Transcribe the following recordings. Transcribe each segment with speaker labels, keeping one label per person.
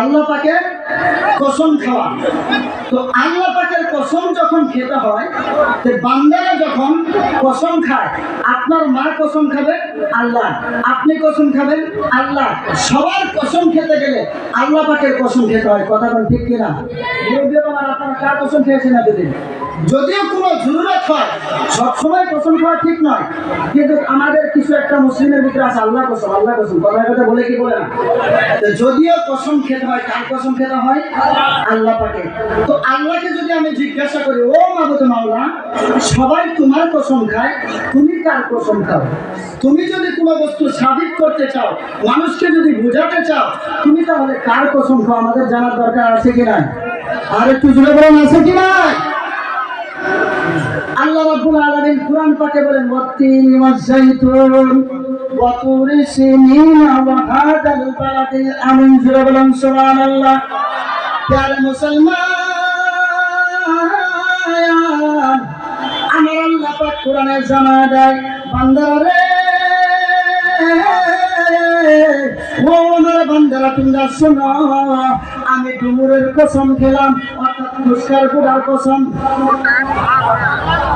Speaker 1: আল্লাহ পাকের কসম খাওয়া। তো আল্লাহ পাকের কসম যখন খেতে হয় বান্দারা যখন কসম খায়, আপনার মা কসম খাবে? আল্লাহ। আপনি কসম খাবেন? আল্লাহ। সবার কসম খেতে গেলে আল্লাহ পাকের কসম খেতে হয়। কথা কোন ঠিক কিনা? আপনারা কার কসম খেয়েছেন এতদিন? যদিও কোনো জরুরত হয়, সবসময় কসম খাওয়া ঠিক নয়, কিন্তু আমাদের কিছু একটা মুসলিমের ভিতরে আছে, আল্লাহ কসম আল্লাহ কসম। কথা কথা বলে কি বলে না? যদিও কসম খেতে হয়, কার কসম খেতে হয়? আল্লাহ পাকে। তো আল্লাহকে যদি আমি জিজ্ঞাসা করি, ও মাবুদ মাওলা, সবাই তোমার কসম খায়, তুমি কার কসম খাও? তুমি যদি কোনো বস্তু সাবিত করতে চাও, মানুষকে যদি বোঝাতে চাও, তুমি তাহলে কার কসম খাও? আমাদের জানার দরকার আছে কি নাই? আর একটু জুড়ে বলেন, আছে কি নাই? আল্লাহ রাব্বুল আলামিন কুরআন পাকে বলেন ওয়াত্তিন ওয়াজ-জাইতুন ওয়া তুরি সিনিন ওয়া হাদাল বালাদিল আমিন। জুড়ে বলেন, সুবহানাল্লাহ। প্যারে মুসলমান, আমার আল্লাহ পাক কোরআনে জানা দেয়, বান্দারা রে, ও বান্দারা, তোমরা আমি ডুমুরের কসম খেলাম, অর্থাৎ পুরস্কার গুড়ার কসম।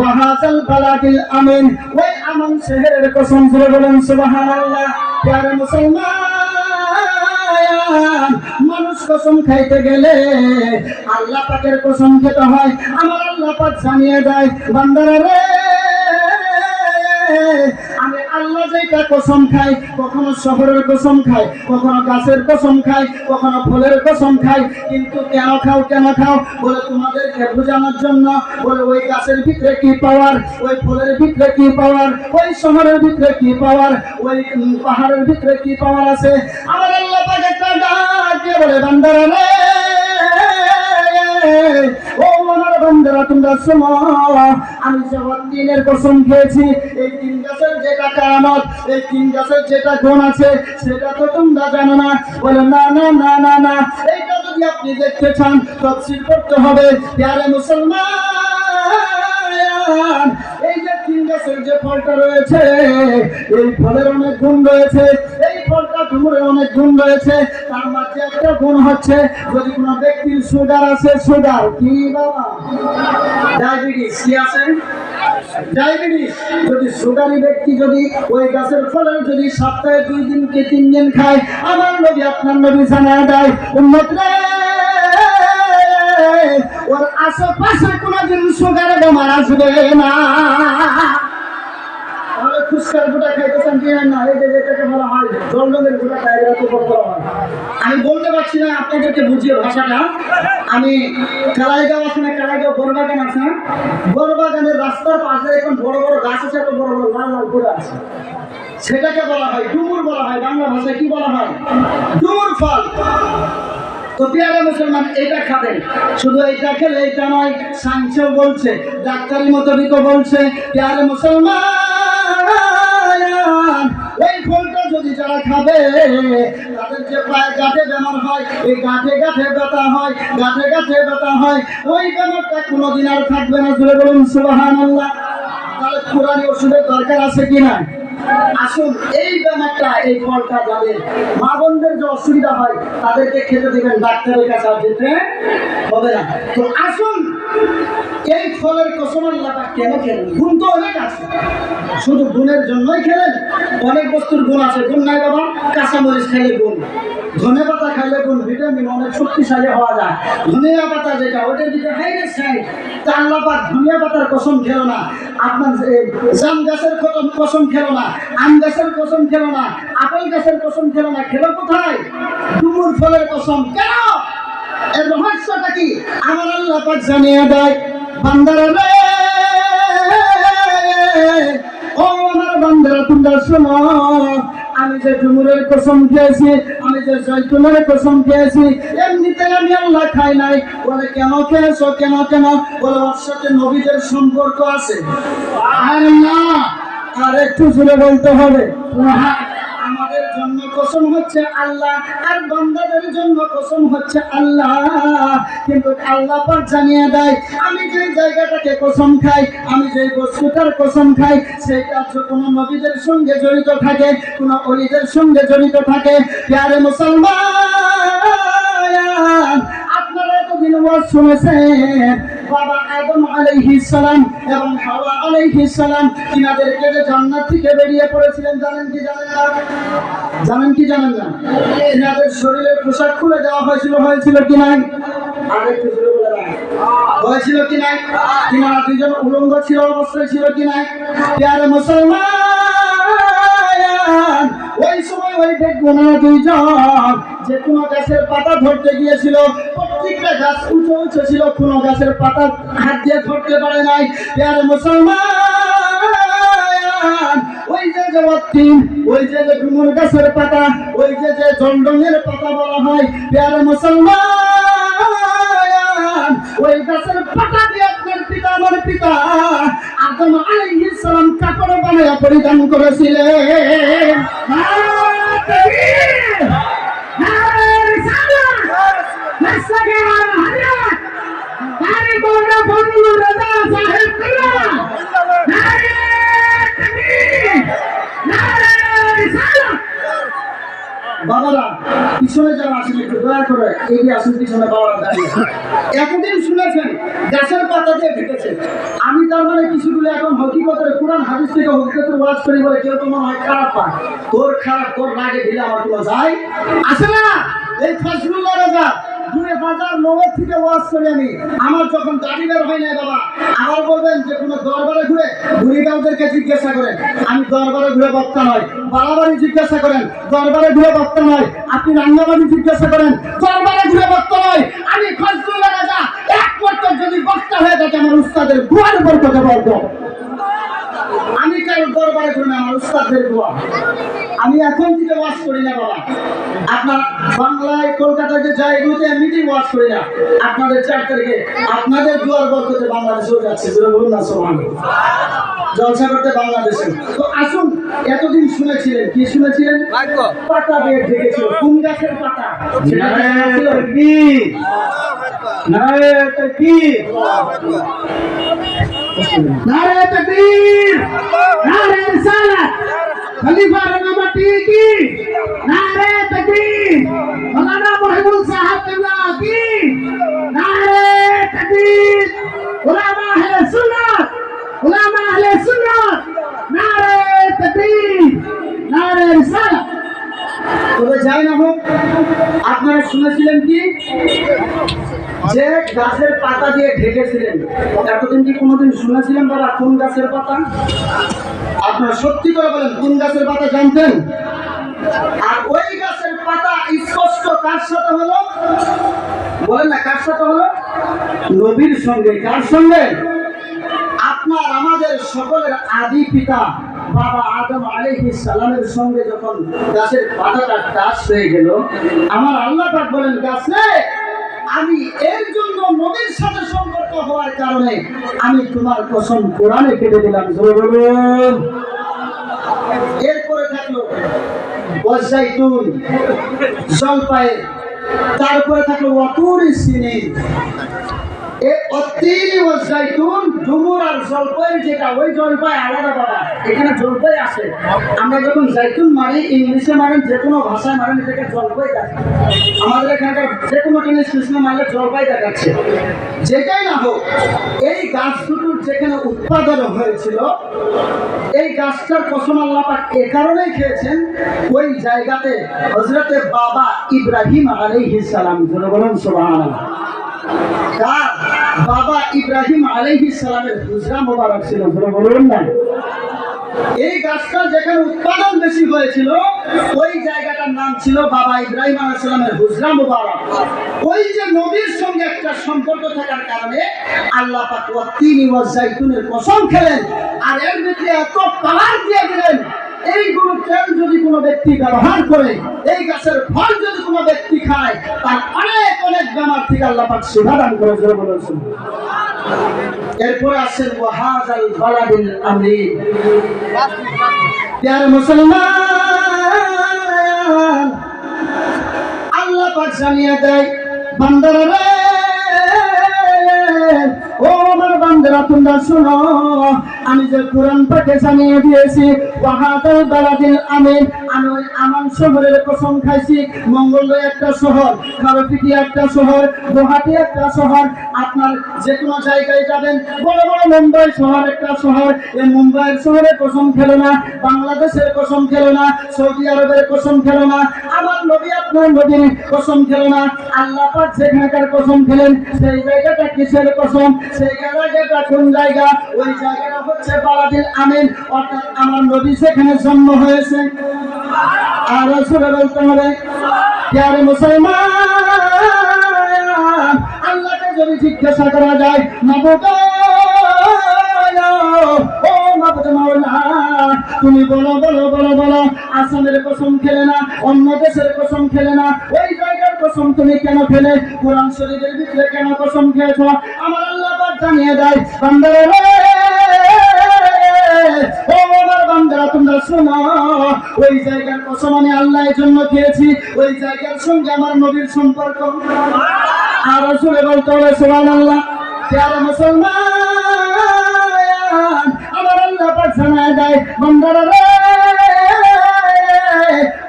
Speaker 1: ওয়াহাজাল বালাদিল আমিন। ওই আমান শহরের কসম বলেন, সুবহানাল্লাহ। মুসলমান, মানুষ কসম খাইতে গেলে আল্লাহ পাকের কসম খেতে হয়। আমার আল্লাহ পাক জানিয়ে দেয়, বান্দারা রে আল্লাহ যেটা কসম খাই কখনো শহরের কসম খায়, কখনো গাছের কসম খায়, কখনো ফুলের কসম খাই কিন্তু কেন খাও কেন খাও, বলে তোমাদেরকে বোঝানোর জন্য, বলে ওই গাছের ভিতরে কি পাওয়ার, ওই ফুলের ভিতরে কি পাওয়ার, ওই শহরের ভিতরে কি পাওয়ার, ওই পাহাড়ের ভিতরে কি পাওয়ার আছে? আমার আল্লাহ দিয়ে বলে, বান্দারা রে? আমি জগৎ দিনের কসম খেয়েছি, এই তিন গাছের যেটা কারামত, এই তিন গাছের যেটা গুণ আছে, সেটা তো তোমরা জানো না। বলে, না না না না না। এইটা যদি আপনি দেখতে চান, তফসিল করতে হবে। প্যারে মুসলমান, এই যে তিন গাছের যে ফলটা রয়েছে, এই ফলের অনেক গুণ রয়েছে। এই ফলটা অনেক গুণ রয়েছে তার মাঝে একটা গুণ হচ্ছে, যদি কোনো ব্যক্তির সুগার আছে, সুগার কি বাবা? আছে? যদি সুগারি ব্যক্তি যদি ওই গাছের ফলের যদি সপ্তাহে দুই দিন কি তিন দিন খায়, আমার নবী আপনার জানা দেয় উন্নত ওর আশেপাশে কোনোদিন সুগারে বেমার আসবে না। আমি বলতে পারছি না আপনাদেরকে বুঝিয়ে ভাষাটা। আমি কালাইগাঁও আছে না, কালাইগাঁও বড়বাগান আছে না? বড়বাগানের রাস্তার পাশে এখন বড় বড় গাছ আছে এত বড় বড় লাল লাল করে আছে। সেটাকে বলা হয় ডুমুর বলা হয়, বাংলা ভাষায় কি বলা হয়? ডুমুর ফল। তো পেয়ারা মুসলমান এটা খাবেন শুধু এটা খেলে এটা নয় সাইন্সেও বলছে, ডাক্তারি মোতাবিকও বলছে, পেয়ারা মুসলমান। যারা খাবে, তাদের যে পায়ে বেমার হয়, এই গাঁঠে গাঁঠে ব্যথা হয়, গাঁঠে গাঁঠে ব্যথা হয়, ওই বেমারটা কোনোদিন আর থাকবে না। জুড়ে বলুন সুবাহান আল্লাহ তাহলে পুরানি ওষুধের দরকার আছে কিনা আসুন, এই ব্যাপারটা এই ফলটা যাদের মা বোনদের যে অসুবিধা হয়, তাদেরকে খেতে দেবেন, ডাক্তারের কাছে যেতে হবে না। তো আসুন এই ফলের কসম আল্লাহটা কেন খেলেন? গুণ তো অনেক আছে। শুধু গুণের জন্যই খেলেন? অনেক বস্তুর গুণ আছে। গুণ নাই বাবা কাঁচামরিচ খাইলে গুণ। ধনে পাতা খাইলে গুণ ভিটামিন অনেক শক্তিশালী হওয়া যায়। ধনিয়া পাতা যেটা ওটার দিকে হাইরে খাই তা আল্লাহ পাক ধনিয়া পাতার কসম খেলো না। আপনার জাম গাছের কসম খেলো না আম গাছের কসম খেলো না আপেল গাছের কসম খেলো না খেলো কোথায়? ডুমুর ফলের কসম। কেন? এর রহস্যটা কি? আমার আল্লাহ পাক জানিয়ে দেয় বান্দারা রে ও আমার বান্দারা তোমরা শোনো আমি যে ডুমুরের কসম খেয়েছি আমি যে জৈতুনের কসম খেয়েছি এমনিতে আমি আল্লাহ খাই নাই। বলে কেন খেয়েছো কেন কেন? বলে ওর সাথে নবীদের সম্পর্ক আছে। আর না আর একটু জুড়ে বলতে হবে। আমাদের জন্য কসম হচ্ছে আল্লাহ, আর বান্দাদের জন্য কসম হচ্ছে আল্লাহ। কিন্তু আল্লাহ পাক জানিয়ে দেয়, আমি যে জায়গাটাকে কসম খাই, আমি যে বস্তুটার কসম খাই সেটা যে কোনো নবীদের সঙ্গে জড়িত থাকে, কোনো অলিদের সঙ্গে জড়িত থাকে। প্যারে মুসলমান, আপনারা এতদিন ওয়াজ শুনেছেন, বাবা আদম আলাইহিস সালাম এবং হাওয়া আলাইহিস সালাম, তিনাদেরকে যে জান্নাত থেকে বেরিয়ে পড়েছিলেন জানেন কি জানেন না? জানেন কি জানেন না? তিনাদের শরীরের পোশাক খুলে দেওয়া হয়েছিল হয়েছিল কি নাই। হয়েছিল কি নাই? তিনারা দুজন উলঙ্গ ছিল অবস্থায় ছিল কি নাই? প্যারে মুসলমান ওই সময় ওই না দুইজন যে কোনো গাছের পাতা ধরতে গিয়েছিল প্রত্যেকটা গাছ উঁচু উঁচু ছিল কোনো গাছের পাতা হাত দিয়ে ধরতে পারে নাই। প্যারে মুসলমান ওই যে গাছের পাতা, ওই যে যে জন্ডনের পাতা বলা হয় প্যারে মুসলমান, ওই গাছের পাতা দিয়ে আপনার পিতা, আমার পিতা আদম আলাইহিস কাপড় পরিধান করেছিলেন। রাজা সাহেব পিছনে যারা আসেন একটু দয়া করে এগিয়ে আসেন পিছনে বাবারা দাঁড়িয়ে এতদিন শুনেছেন গাছের পাতা দিয়ে ঢেকেছে আমি তার মানে কিছুগুলো এখন হকিকতের কোরআন, হাদিস থেকে হকিকতের ওয়াজ করি বলে কেউ তো মনে হয়, খারাপ পায়। তোর খারাপ, তোর রাগে ঢিলে আমার কোনো যায় আসে না। এই ফসলুল্লাহ রাজা দুই হাজার নয় থেকে ওয়াজ করি আমি। আমার যখন দাড়ি বের হয় না বাবা, আবার বলবেন যে কোনো দরবারে ঘুরে বুড়িগাঁওদেরকে জিজ্ঞাসা করেন। আমি দরবারে ঘুরে বক্তা নয় বাড়াবাড়ি জিজ্ঞাসা করেন, দরবারে ঘুরে বক্তা নয় আপনি রাঙ্গাবাড়ি জিজ্ঞাসা করেন, দরবারে ঘুরে বক্তা নয় আমি ফজলুল্লাহ রাজা, এক পর্যন্ত যদি বক্তা হয়ে থাকে, আমার উস্তাদের গুয়ার উপর কথা বলব। আমি কারও দরবারে ঘুরে না আমার উস্তাদের গোয়া আমি এখন থেকে ওয়াজ করি না বাবা। আপনার বাংলায় কলকাতায় যে যাই এগুলোতে এমনিতেই ওয়াজ করি না। আপনাদের চার তারিখে আপনাদের দুয়ার বরকতে বাংলাদেশেও যাচ্ছে যেটা বলুন না সোমান জলসা করতে বাংলাদেশে। তো আসুন এতদিন শুনেছিলেন কি শুনেছিলেন? পাতা দিয়ে ঢেকেছিল কোন গাছের পাতা? সেটা नारे तकदीर नारे रिसालत खलीफा रंगमा की नारे तकदीर, मौलाना महबूब साहब कल्ला की नारे तकदीर, उलामा अहले सुन्नत, उलामा अहले सुन्नत नारे तकदीर नारे रिसालत तो जाए ना हो। আপনারা শুনেছিলেন কি? যে গাছের পাতা দিয়ে ঢেকেছিলেন। এতদিন কি কোনোদিন শুনেছিলেন বাবা কোন গাছের পাতা? আপনারা সত্যি করে বলেন, কোন গাছের পাতা জানতেন? আর ওই গাছের পাতা স্পষ্ট কার সাথে হলো? বলেন না, কার সাথে হলো? নবীর সঙ্গে। কার সঙ্গে? আপনার, আমাদের সকলের আদি পিতা, বাবা গাছের পাতাটা হয়ে গেল, আমার আল্লাহ পাক বলেন, গাছে, আমি এর জন্য নবীর সাথে সম্পর্ক হওয়ার কারণে আমি তোমার কসম কোরআনে কেটে দিলাম। এরপরে থাকল বজাইতুন জলপাই তারপরে থাকল অতুর সিনি আমরা যখন মারি, ইংলিশে যে কোনো ভাষায় জলপাই যে কোনো মারলে জলপাই দেখাচ্ছে। যেটাই না হোক, এই গাছ দুটোর যেখানে উৎপাদন হয়েছিল, এই গাছটার কসম আল্লাহ এ কারণেই খেয়েছেন, ওই জায়গাতে হজরতে বাবা ইব্রাহিম আলাইহিস সালাম। ধরে বলুন, সুবহানাল্লাহ। কার বাবা ইব্রাহিম আলাইহিস সালামের হুজরা মোবারক ছিল বলুন না। এই গাছটা যেখানে উৎপাদন বেশি হয়েছিল, ওই জায়গাটার নাম ছিল বাবা ইব্রাহিম আলাইহিস সালামের হুজরা মোবারক। ওই যে নবীর সঙ্গে একটা সম্পর্ক থাকার কারণে আল্লাহ পাক ওয়া তিন জাইতুনের কসম খেলেন, আর এর ভিতরে এত পাহাড় দিয়ে দিলেন এইগুলো তেল যদি কোনো ব্যক্তি ব্যবহার করে, এই গাছের ফল যদি কোনো ব্যক্তি খায়, তার অনেক অনেক বেমার থেকে আল্লাহ পাক সেবা দান করে বলেছেন এরপরে আসছেন ওয়াহাজাল মুসলমান, আল্লাহ পাক জানিয়ে দেয়, বান্দারা রে, ও আমার বান্দারা, তোমরা শোনো আমি যে কোরআন পাঠে জানিয়ে দিয়েছি ওয়াহাদাল বালাদিল আমিন আমি ওই আমান শহরের কসম খাইছি মঙ্গল একটা শহর খারপিটি একটা শহর, গুয়াহাটি একটা শহর, আপনার যে কোনো জায়গায় যাবেন, বড় মুম্বাই শহর একটা শহর, এই মুম্বাইয়ের শহরে কসম খেলো না, বাংলাদেশের কসম খেলো না, সৌদি আরবের কসম খেলো না, আমার নবী আপনার নবীর কসম খেলো না, আল্লাহ পাক যেখানকার কসম খেলেন, সেই জায়গাটা কিসের কসম, সেই জায়গাটা কোন জায়গা? ওই জায়গাটা হচ্ছে বালাদিল আমিন, অর্থাৎ আমার নবী সেখানে জন্ম হয়েছে। আর সুরে বলতে হবে। প্যারে মুসলমান, আল্লাহকে যদি জিজ্ঞাসা করা যায় তুমি বলো বলো বলো বলো, আসামের কসম খেলে না, অন্য দেশের কসম খেলে না, ওই জায়গার কসম তুমি কেন খেলে? কোরআন শরীফের ভিতরে কেন কসম খেয়েছো? আমার আল্লাহ জানিয়ে দেয় তোমরা শোনো ওই জায়গার কসম আমি আল্লাহর জন্য খেয়েছি ওই জায়গার সঙ্গে আমার নবীর সম্পর্ক। আর শুনে বলতে হবে সোহান আল্লাহ মুসলমান, আমার আল্লাহ পাক জানায় দেয়, বান্দারা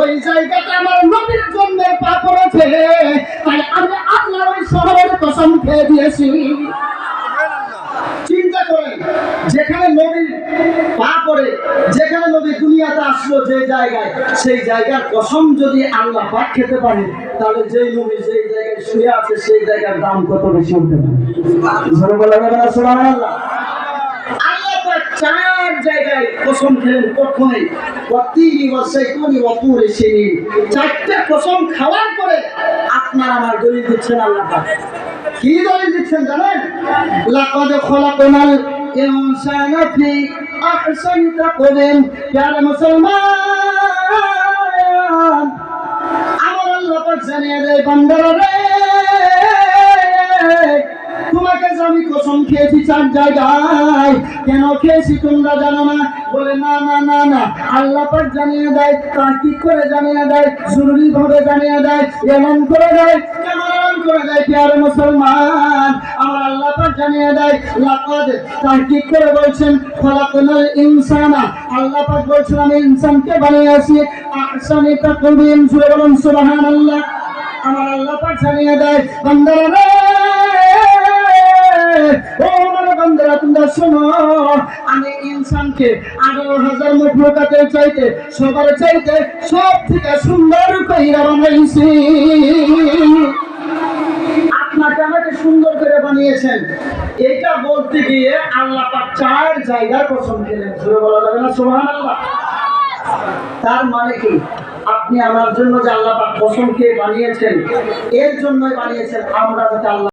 Speaker 1: ওই জায়গাটা আমার নবীর জন্মের পা পড়েছে, তাই আমি আল্লাহর ওই শহরের কসম খেয়ে দিয়েছি। চিন্তা করেন, যেখানে নবী পড়ে যেখানে নবী দুনিয়াতে আসলো যে জায়গায়, সেই জায়গার কসম যদি আল্লাহ পাক খেতে পারে তাহলে যেই নবী যেই জায়গায় শুয়ে আছে, সেই জায়গার দাম কত বেশি হতে পারে? আল্লাহ চার জায়গায় কসম খেলেন কসম পরে আপনার আমার দলিল দিচ্ছেন আল্লাহ কি দলিল দিচ্ছেন জানেন? আহসানি তাকওয়িম প্যারা মুসলমান, আমার আল্লাহ জানিয়ে দেয়, বান্দারা রে, তোমাকে আমি কসম খেয়েছি চার জায়গায়, কেন খেয়েছি তোমরা জানো না? বলে, না না না না, আল্লাহ পাক জানিয়ে দেয় তাকিদ করে জানিয়ে দেয় জরুরি ভাবে জানিয়ে দেয়, এমন করে দেয় কেমন করে দেয়, প্যারে মুসলমান? জানিয়ে বলছেন, খলাকনাল ইনসানা। বলছেন, আমি ইনসানকে বানিয়েছি আহসানি তাকওয়িম। সুরে বলুন, সুবহানাল্লাহ। আমার আল্লাহ পাক জানিয়ে দেয়, বান্দারা রে, ও আমার শোনো, আমি ইনসানকে আঠারো হাজার মুখলুকাতের চাইতে, সবার চাইতে সব থেকে সুন্দর কইরা বানাইছি। সুন্দর করে বানিয়েছেন। এটা বলতে গিয়ে আল্লাহ চার জায়গার কসম খেলেন। শুরু বলা যাবে না? সুবহানাল্লাহ। তার মানে কি? আপনি আমার জন্য যে আল্লাহ পাক কসম খেয়ে বানিয়েছেন, এর জন্যই বানিয়েছেন, আমরা যাতে আল্লাহ